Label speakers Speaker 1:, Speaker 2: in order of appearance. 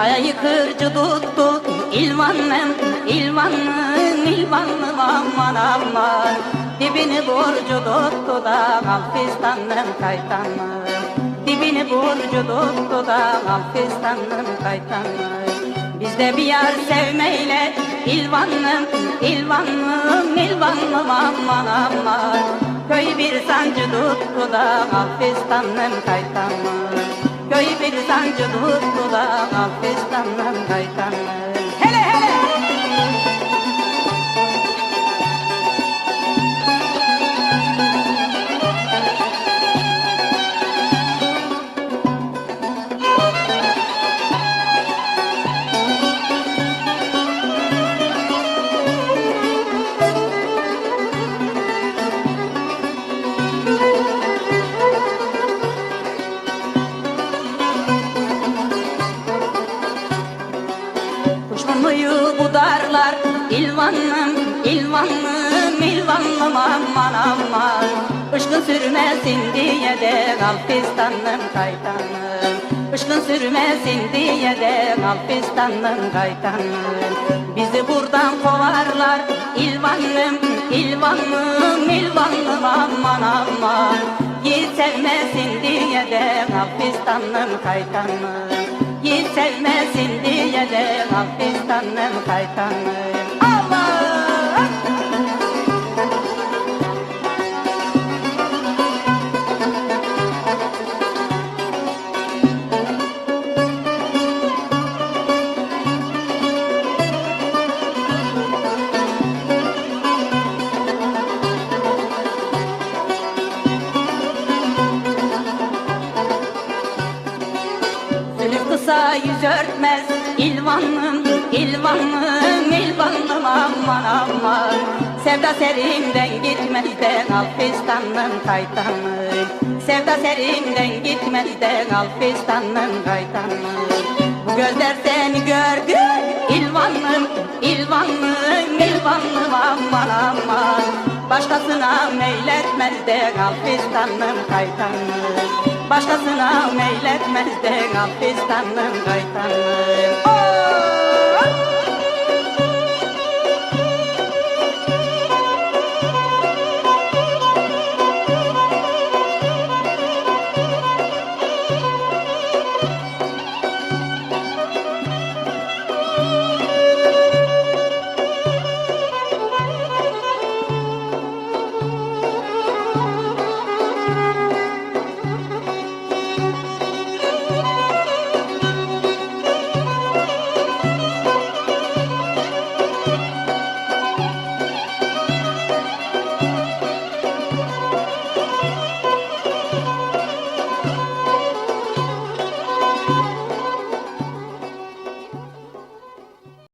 Speaker 1: Kayayı kırcı tuttu İlvanım, ilvanım, ilvanım aman aman. Dibini borcu tuttu da Alfistanım kaytanım. Dibini borcu tuttu da Alfistanım kaytanım. Bizde bir yar sevmeyle İlvanım, ilvanım, ilvanım aman aman. Köy bir sancı tuttu da Alfistanım kaytanım Köy bir sancı tuttu da Budarlar İlvanım, ilvanım, ilvanım aman aman. Işkın sürmesin diye de Alpistan'ın kaytanım. Işkın sürmesin diye de Alpistan'ın kaytanım. Bizi buradan kovarlar. İlvanım, ilvanım, ilvanım aman aman. Yiğit sevmesin diye de Alpistan'ın kaytanım Yiğit sevmesin diye de Hafistan'ın kaytanı Allah! Kısa yüz örtmez. İlvanım, ilvanım, ilvanım aman aman. Sevda serimden gitmez de Alpistan'ın kaytanı Sevda serimden gitmez de Alpistan'ın kaytanı Bu gözler seni gördü İlvanım, ilvanım, ilvanım aman aman. Başkasına meyletmez de Alpistan'ın kaytanı Başkasına meyletmez de Alpistan'ın kaytanı Oh!